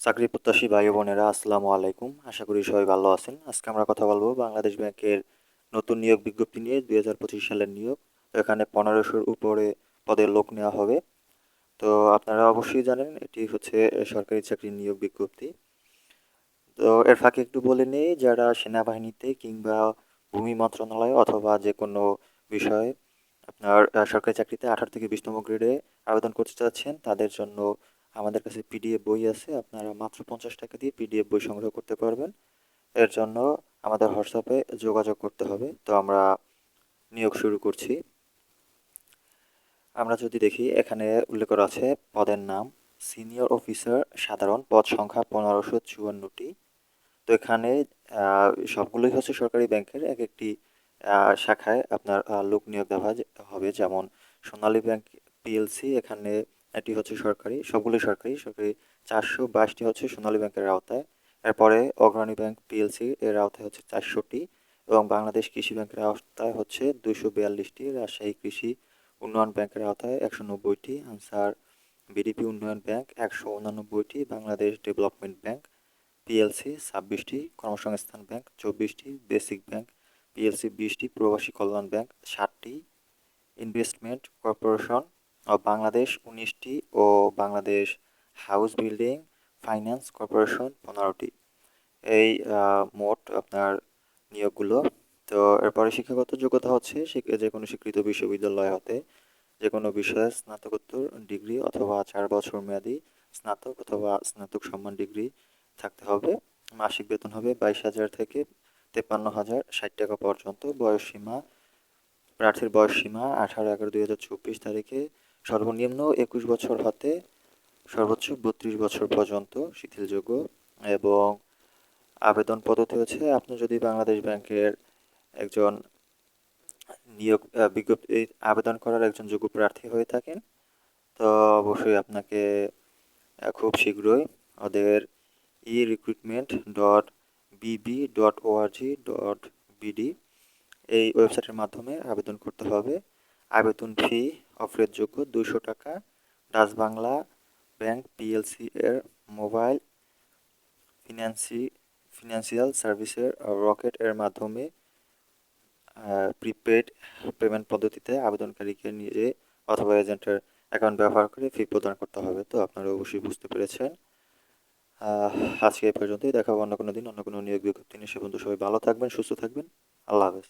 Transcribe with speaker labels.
Speaker 1: চাকরি প্রত্যাশী ভাই বোনেরা, আসসালামু আলাইকুম। আশা করি সবাই ভালো আছেন। আজকে আমরা কথা বলব বাংলাদেশ ব্যাংকের নতুন নিয়োগ বিজ্ঞপ্তি নিয়ে, দুই হাজার পঁচিশ সালের নিয়োগ। তো এখানে পনেরোশোর উপরে পদের লোক নেওয়া হবে। তো আপনারা অবশ্যই জানেন, এটি হচ্ছে সরকারি চাকরির নিয়োগ বিজ্ঞপ্তি। তো এর ফাঁকে একটু বলে নেই, যারা সেনাবাহিনীতে কিংবা ভূমি মন্ত্রণালয় অথবা যে কোনো বিষয়ে আপনার সরকারি চাকরিতে আঠারো থেকে বিশতম গ্রেডে আবেদন করতে চাচ্ছেন, তাদের জন্য আমাদের কাছে পিডিএফ বই আছে, আপনারা মাত্র পঞ্চাশ টাকা দিয়ে পিডিএফ বই সংগ্রহ করতে পারবেন। এর জন্য আমাদের হোয়াটসঅ্যাপে যোগাযোগ করতে হবে। তো আমরা নিয়োগ শুরু করছি। আমরা যদি দেখি, এখানে উল্লেখ করা আছে, পদের নাম সিনিয়র অফিসার, সাধারণ পদ সংখ্যা পনেরোশো চুয়ান্নটি। তো এখানে সবগুলোই হচ্ছে সরকারি ব্যাংকের। এক একটি শাখায় আপনার লোক নিয়োগ দেওয়া হবে। যেমন সোনালী ব্যাংক পিএলসি এখানে এটি হচ্ছে সরকারি, সবগুলোই সরকারি সরকারি চারশো বাইশটি হচ্ছে সোনালী ব্যাংকের আওতায়। এরপরে অগ্রণী ব্যাংক পিএলসি এর আওতায় হচ্ছে চারশোটি এবং বাংলাদেশ কৃষি ব্যাংকের আওতায় হচ্ছে দুশো বিয়াল্লিশটি, রাজশাহী কৃষি উন্নয়ন ব্যাংকের আওতায় একশো নব্বইটি, আনসার বিডিপি উন্নয়ন ব্যাংক একশো উনানব্বইটি, বাংলাদেশ ডেভেলপমেন্ট ব্যাংক পিএলসি ছাব্বিশটি, কর্মসংস্থান ব্যাংক চব্বিশটি, বেসিক ব্যাংক পিএলসি বিশটি, প্রবাসী কল্যাণ ব্যাংক ষাটটি, ইনভেস্টমেন্ট কর্পোরেশন বাংলাদেশ উনিশটি ও Bangladesh house building finance corporation পনেরোটি। এই মোট আপনার নিয়োগগুলো। তো এরপরে শিক্ষাগত যোগ্যতা হচ্ছে যে কোনো স্বীকৃত বিশ্ববিদ্যালয় হতে যে কোনো বিষয়ে স্নাতকোত্তর ডিগ্রি অথবা চার বছর মেয়াদি স্নাতক অথবা স্নাতক সম্মান ডিগ্রি থাকতে হবে। মাসিক বেতন হবে বাইশ হাজার থেকে তেপান্ন হাজার ষাট টাকা পর্যন্ত। বয়স সীমা, প্রার্থীর বয়স সীমা আঠারো এগারো দুই হাজার চব্বিশ তারিখে সর্বনিম্ন একুশ বছর হতে, সর্বোচ্চ বত্রিশ বছর পর্যন্ত শিথিলযোগ্য এবং আবেদন পদ্ধতি হচ্ছে আপনি যদি বাংলাদেশ ব্যাংকের একজন নিয়োগ বিজ্ঞপ্তি আবেদন করার একজন যোগ্য প্রার্থী হয়ে থাকেন, তো অবশ্যই আপনাকে খুব শীঘ্রই ওদের e recruitment dot BB dot O R G dot BD এই ওয়েবসাইটের মাধ্যমে আবেদন করতে হবে। আবেদন ফি অফারের যোগ্য দুশো টাকা। ডাচ বাংলা ব্যাংক পিএলসি এর মোবাইল ফিনান্সি, ফিনান্সিয়াল সার্ভিসের রকেট এর মাধ্যমে প্রিপেড পেমেন্ট পদ্ধতিতে আবেদনকারীকে নিজে অথবা এজেন্টের অ্যাকাউন্ট ব্যবহার করে ফি প্রদান করতে হবে, তো আপনারা অবশ্যই বুঝতে পেরেছেন। আজকে এই পর্যন্তই, দেখা হবে অন্য কোনো দিন, অন্য কোনো নিয়োগ বিজ্ঞপ্তি নিয়ে। সে পর্যন্ত সবাই ভালো থাকবেন, সুস্থ থাকবেন। আল্লাহ হাফেজ।